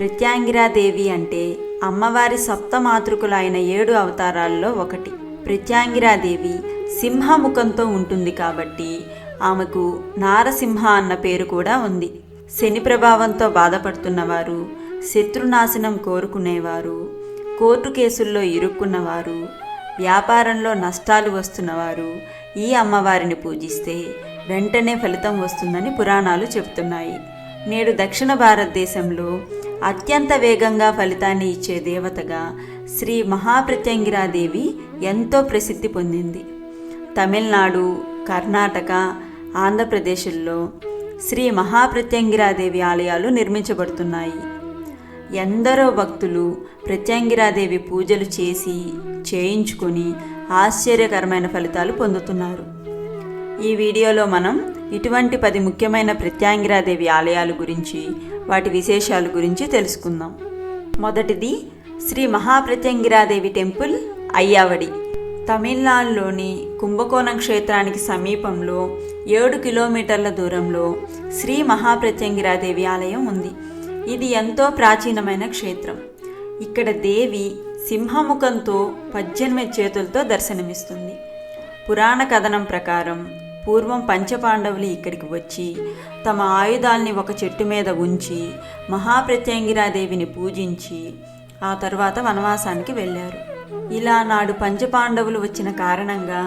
ప్రత్యాంగిరాదేవి అంటే అమ్మవారి సప్త మాతృకులైన ఏడు అవతారాల్లో ఒకటి. ప్రత్యాంగిరాదేవి సింహముఖంతో ఉంటుంది కాబట్టి ఆమెకు నారసింహ అన్న పేరు కూడా ఉంది. శని ప్రభావంతో బాధపడుతున్నవారు శత్రునాశనం కోరుకునేవారు కోర్టు కేసుల్లో ఇరుక్కున్నవారు వ్యాపారంలో నష్టాలు వస్తున్నవారు ఈ అమ్మవారిని పూజిస్తే వెంటనే ఫలితం వస్తుందని పురాణాలు చెబుతున్నాయి. నేడు దక్షిణ భారతదేశంలో అత్యంత వేగంగా ఫలితాన్ని ఇచ్చే దేవతగా శ్రీ మహాప్రత్యంగిరాదేవి ఎంతో ప్రసిద్ధి పొందింది. తమిళనాడు కర్ణాటక ఆంధ్రప్రదేశ్లో శ్రీ మహాప్రత్యంగిరాదేవి ఆలయాలు నిర్మించబడుతున్నాయి. ఎందరో భక్తులు ప్రత్యంగిరాదేవి పూజలు చేసి చేయించుకొని ఆశ్చర్యకరమైన ఫలితాలు పొందుతున్నారు. ఈ వీడియోలో మనం ఇటువంటి పది ముఖ్యమైన ప్రత్యాంగిరాదేవి ఆలయాల గురించి వాటి విశేషాల గురించి తెలుసుకుందాం. మొదటిది శ్రీ మహాప్రత్యంగిరాదేవి టెంపుల్ అయ్యావడి. తమిళనాడులోని కుంభకోణం క్షేత్రానికి సమీపంలో ఏడు కిలోమీటర్ల దూరంలో శ్రీ మహాప్రత్యంగిరాదేవి ఆలయం ఉంది. ఇది ఎంతో ప్రాచీనమైన క్షేత్రం. ఇక్కడ దేవి సింహముఖంతో పద్దెనిమిది చేతులతో దర్శనమిస్తుంది. పురాణ కథనం ప్రకారం పూర్వం పంచపాండవులు ఇక్కడికి వచ్చి తమ ఆయుధాల్ని ఒక చెట్టు మీద ఉంచి మహాప్రత్యంగిరాదేవిని పూజించి ఆ తర్వాత వనవాసానికి వెళ్ళారు. ఇలా నాడు పంచపాండవులు వచ్చిన కారణంగా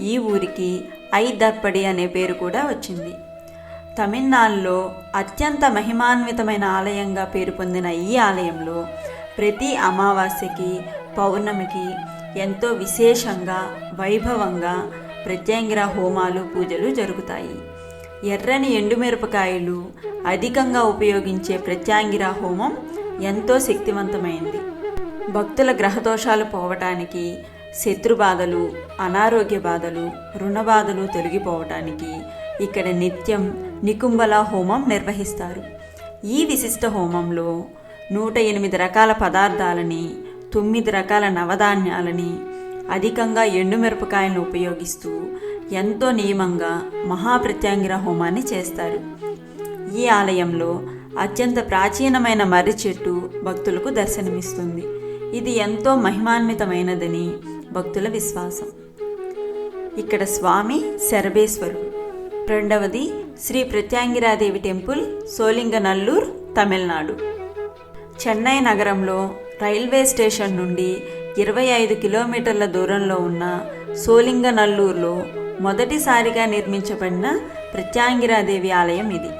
ఈ ఊరికి ఐదర్పడి అనే పేరు కూడా వచ్చింది. తమిళనాడులో అత్యంత మహిమాన్వితమైన ఆలయంగా పేరు పొందిన ఈ ఆలయంలో ప్రతి అమావాస్యకి పౌర్ణమికి ఎంతో విశేషంగా వైభవంగా ప్రత్యంగిర హోమాలు పూజలు జరుగుతాయి. ఎర్రని ఎండుమిరపకాయలు అధికంగా ఉపయోగించే ప్రత్యాంగిర హోమం ఎంతో శక్తివంతమైంది. భక్తుల గ్రహదోషాలు పోవటానికి శత్రుబాధలు అనారోగ్య బాధలు రుణ బాధలు తొలగిపోవటానికి ఇక్కడ నిత్యం నికుంబల హోమం నిర్వహిస్తారు. ఈ విశిష్ట హోమంలో నూట ఎనిమిది రకాల పదార్థాలని తొమ్మిది రకాల నవధాన్యాలని అధికంగా ఎండుమిరపకాయలను ఉపయోగిస్తూ ఎంతో నియమంగా మహాప్రత్యాంగిర హోమాన్ని చేస్తారు. ఈ ఆలయంలో అత్యంత ప్రాచీనమైన మర్రి చెట్టు భక్తులకు దర్శనమిస్తుంది. ఇది ఎంతో మహిమాన్వితమైనదని భక్తుల విశ్వాసం. ఇక్కడ స్వామి శరభేశ్వరుడు. రెండవది శ్రీ ప్రత్యాంగిరాదేవి టెంపుల్ సోలింగనల్లూర్ తమిళనాడు. చెన్నై నగరంలో రైల్వే స్టేషన్ నుండి ఇరవై ఐదు కిలోమీటర్ల దూరంలో ఉన్న సోలింగనల్లూరులో మొదటిసారిగా నిర్మించబడిన ప్రత్యాంగిరాదేవి ఆలయం ఇది.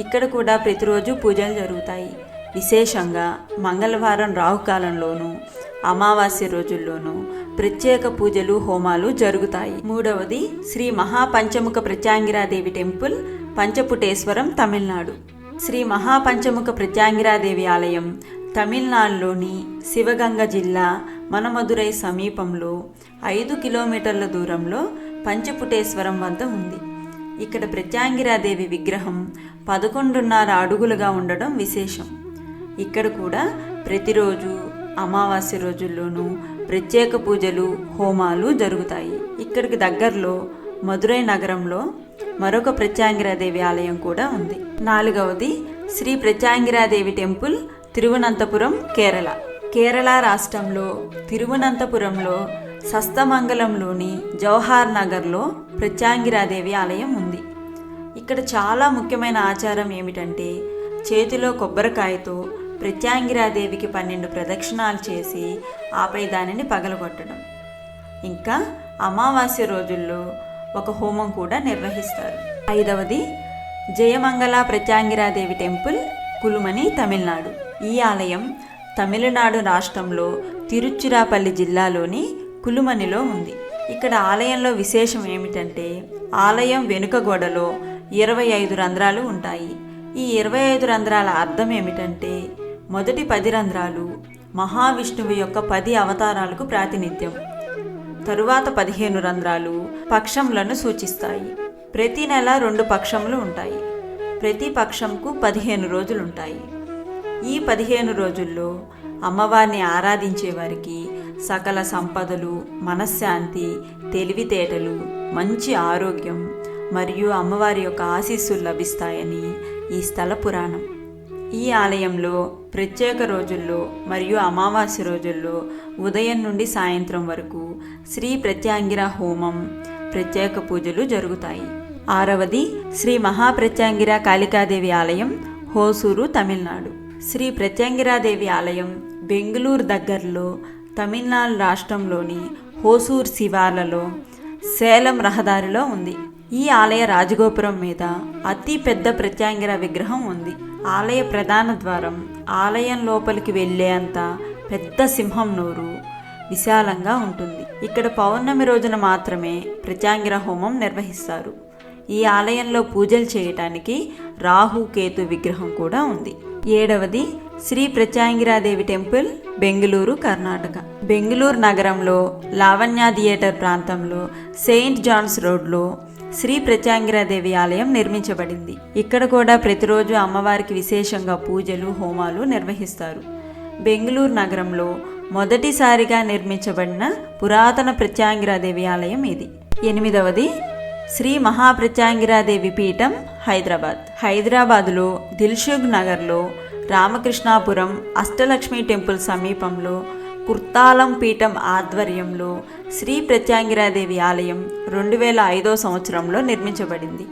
ఇక్కడ కూడా ప్రతిరోజు పూజలు జరుగుతాయి. విశేషంగా మంగళవారం రాహుకాలంలోనూ అమావాస్య రోజుల్లోనూ ప్రత్యేక పూజలు హోమాలు జరుగుతాయి. మూడవది శ్రీ మహాపంచముఖ ప్రత్యాంగిరాదేవి టెంపుల్ పంచపుటేశ్వరం తమిళనాడు. శ్రీ మహాపంచముఖ ప్రత్యాంగిరాదేవి ఆలయం తమిళనాడులోని శివగంగ జిల్లా మనమధురై సమీపంలో ఐదు కిలోమీటర్ల దూరంలో పంచపుటేశ్వరం వద్ద ఉంది. ఇక్కడ ప్రత్యాంగిరాదేవి విగ్రహం పదకొండున్నర అడుగులుగా ఉండడం విశేషం. ఇక్కడ కూడా ప్రతిరోజు అమావాస్య రోజుల్లోనూ ప్రత్యేక పూజలు హోమాలు జరుగుతాయి. ఇక్కడికి దగ్గరలో మధురై నగరంలో మరొక ప్రత్యాంగిరాదేవి ఆలయం కూడా ఉంది. నాలుగవది శ్రీ ప్రత్యాంగిరాదేవి టెంపుల్ తిరువనంతపురం కేరళ. కేరళ రాష్ట్రంలో తిరువనంతపురంలో సస్తమంగళంలోని జవహార్ నగర్లో ప్రత్యాంగిరాదేవి ఆలయం ఉంది. ఇక్కడ చాలా ముఖ్యమైన ఆచారం ఏమిటంటే చేతిలో కొబ్బరికాయతో ప్రత్యాంగిరాదేవికి పన్నెండు ప్రదక్షిణాలు చేసి ఆపై దానిని పగలగొట్టడం. ఇంకా అమావాస్య రోజుల్లో ఒక హోమం కూడా నిర్వహిస్తారు. ఐదవది జయమంగళ ప్రత్యాంగిరాదేవి టెంపుల్ కులుమని తమిళనాడు. ఈ ఆలయం తమిళనాడు రాష్ట్రంలో తిరుచిరాపల్లి జిల్లాలోని కులుమనిలో ఉంది. ఇక్కడ ఆలయంలో విశేషం ఏమిటంటే ఆలయం వెనుక గోడలో ఇరవై ఐదు రంధ్రాలు ఉంటాయి. ఈ ఇరవై ఐదు రంధ్రాల అర్థం ఏమిటంటే మొదటి పది రంధ్రాలు మహావిష్ణువు యొక్క పది అవతారాలకు ప్రాతినిధ్యం. తరువాత పదిహేను రంధ్రాలు పక్షములను సూచిస్తాయి. ప్రతి నెల రెండు పక్షములు ఉంటాయి. ప్రతి పక్షంకు పదిహేను రోజులు ఉంటాయి ఈ పదిహేను రోజుల్లో అమ్మవారిని ఆరాధించే వారికి సకల సంపదలు మనశ్శాంతి తెలివితేటలు మంచి ఆరోగ్యం మరియు అమ్మవారి యొక్క ఆశీస్సులు లభిస్తాయని ఈ స్థల పురాణం. ఈ ఆలయంలో ప్రత్యేక రోజుల్లో మరియు అమావాస్య రోజుల్లో ఉదయం నుండి సాయంత్రం వరకు శ్రీ ప్రత్యాంగిర హోమం ప్రత్యేక పూజలు జరుగుతాయి. ఆరవది శ్రీ మహాప్రత్యాంగిర కాళికాదేవి ఆలయం హోసూరు తమిళనాడు. శ్రీ ప్రత్యంగిరాదేవి ఆలయం బెంగళూరు దగ్గరలో తమిళనాడు రాష్ట్రంలోని హోసూర్ శివార్లలో సేలం రహదారిలో ఉంది. ఈ ఆలయ రాజగోపురం మీద అతి పెద్ద ప్రత్యాంగిర విగ్రహం ఉంది. ఆలయ ప్రధాన ద్వారం ఆలయం లోపలికి వెళ్ళేంత పెద్ద సింహం నోరు విశాలంగా ఉంటుంది. ఇక్కడ పౌర్ణమి రోజున మాత్రమే ప్రత్యాంగిర హోమం నిర్వహిస్తారు. ఈ ఆలయంలో పూజలు చేయటానికి రాహు కేతు విగ్రహం కూడా ఉంది. ఏడవది శ్రీ ప్రత్యాంగిరాదేవి టెంపుల్ బెంగళూరు కర్ణాటక. బెంగళూరు నగరంలో లావణ్య థియేటర్ ప్రాంతంలో సెయింట్ జాన్స్ రోడ్లో శ్రీ ప్రత్యాంగిరాదేవి ఆలయం నిర్మించబడింది. ఇక్కడ కూడా ప్రతిరోజు అమ్మవారికి విశేషంగా పూజలు హోమాలు నిర్వహిస్తారు. బెంగళూరు నగరంలో మొదటిసారిగా నిర్మించబడిన పురాతన ప్రత్యాంగిరాదేవి ఆలయం ఇది. ఎనిమిదవది శ్రీ మహాప్రత్యాంగిరాదేవి పీఠం హైదరాబాద్. హైదరాబాద్లో దిల్షుగ్ నగర్లో రామకృష్ణాపురం అష్టలక్ష్మి టెంపుల్ సమీపంలో కుర్తాలం పీఠం ఆధ్వర్యంలో శ్రీ ప్రత్యాంగిరాదేవి ఆలయం రెండు వేల ఐదో సంవత్సరంలో నిర్మించబడింది.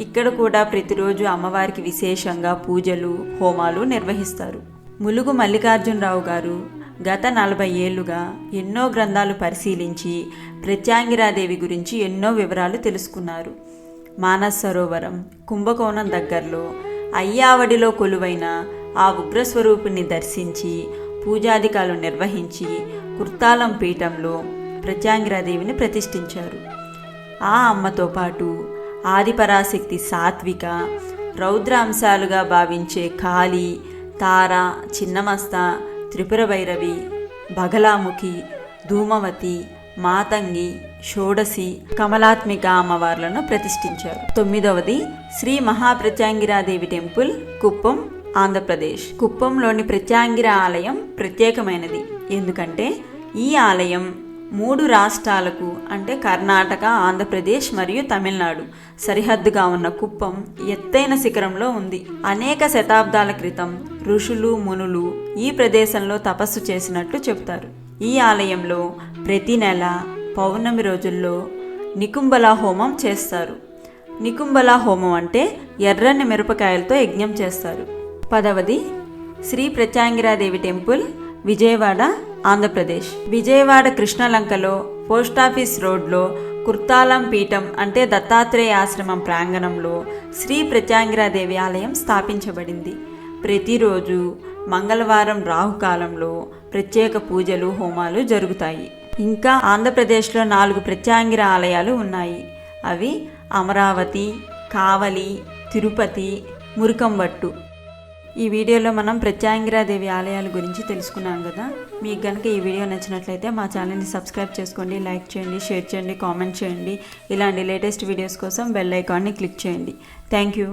ఇక్కడ కూడా ప్రతిరోజు అమ్మవారికి విశేషంగా పూజలు హోమాలు నిర్వహిస్తారు. ములుగు మల్లికార్జునరావు గారు గత నలభై ఏళ్ళుగా ఎన్నో గ్రంథాలు పరిశీలించి ప్రత్యాంగిరాదేవి గురించి ఎన్నో వివరాలు తెలుసుకున్నారు. మానస్ సరోవరం కుంభకోణం దగ్గరలో అయ్యావడిలో కొలువైన ఆ ఉగ్రస్వరూపిణి దర్శించి పూజాధికాలు నిర్వహించి కుర్తాలం పీఠంలో ప్రత్యాంగిరాదేవిని ప్రతిష్ఠించారు. ఆ అమ్మతో పాటు ఆదిపరాశక్తి సాత్విక రౌద్ర అంశాలుగా భావించే కాళి తార చిన్నమస్త త్రిపుర భైరవి బగలాముఖి ధూమవతి మాతంగి షోడసి కమలాత్మిక అమ్మవార్లను ప్రతిష్ఠించారు. తొమ్మిదవది శ్రీ మహాప్రత్యాంగిరాదేవి టెంపుల్ కుప్పం ఆంధ్రప్రదేశ్. కుప్పంలోని ప్రత్యాంగిర ఆలయం ప్రత్యేకమైనది. ఎందుకంటే ఈ ఆలయం మూడు రాష్ట్రాలకు అంటే కర్ణాటక ఆంధ్రప్రదేశ్ మరియు తమిళనాడు సరిహద్దుగా ఉన్న కుప్పం ఎత్తైన శిఖరంలో ఉంది. అనేక శతాబ్దాల క్రితం ఋషులు మునులు ఈ ప్రదేశంలో తపస్సు చేసినట్లు చెబుతారు ఈ ఆలయంలో ప్రతి నెల పౌర్ణమి రోజుల్లో నికుంబల హోమం చేస్తారు. నికుంబల హోమం అంటే ఎర్రని మిరపకాయలతో యజ్ఞం చేస్తారు. పదవది శ్రీ ప్రత్యాంగిరాదేవి టెంపుల్ విజయవాడ ఆంధ్రప్రదేశ్. విజయవాడ కృష్ణలంకలో పోస్టాఫీస్ రోడ్లో కుర్తాలం పీఠం అంటే దత్తాత్రేయ ఆశ్రమం ప్రాంగణంలో శ్రీ ప్రత్యాంగిరాదేవి ఆలయం స్థాపించబడింది. ప్రతిరోజు మంగళవారం రాహుకాలంలో ప్రత్యేక పూజలు హోమాలు జరుగుతాయి. ఇంకా ఆంధ్రప్రదేశ్లో నాలుగు ప్రత్యాంగిర ఆలయాలు ఉన్నాయి. అవి అమరావతి కావలి తిరుపతి మురికంబట్టు. ఈ వీడియోలో మనం ప్రత్యాంగిరాదేవి ఆలయాల గురించి తెలుసుకున్నాం కదా. మీకు కనుక ఈ వీడియో నచ్చినట్లయితే మా ఛానల్ని సబ్స్క్రైబ్ చేసుకోండి లైక్ చేయండి షేర్ చేయండి కామెంట్ చేయండి. ఇలాంటి లేటెస్ట్ వీడియోస్ కోసం బెల్ ఐకాన్ని క్లిక్ చేయండి. Thank you.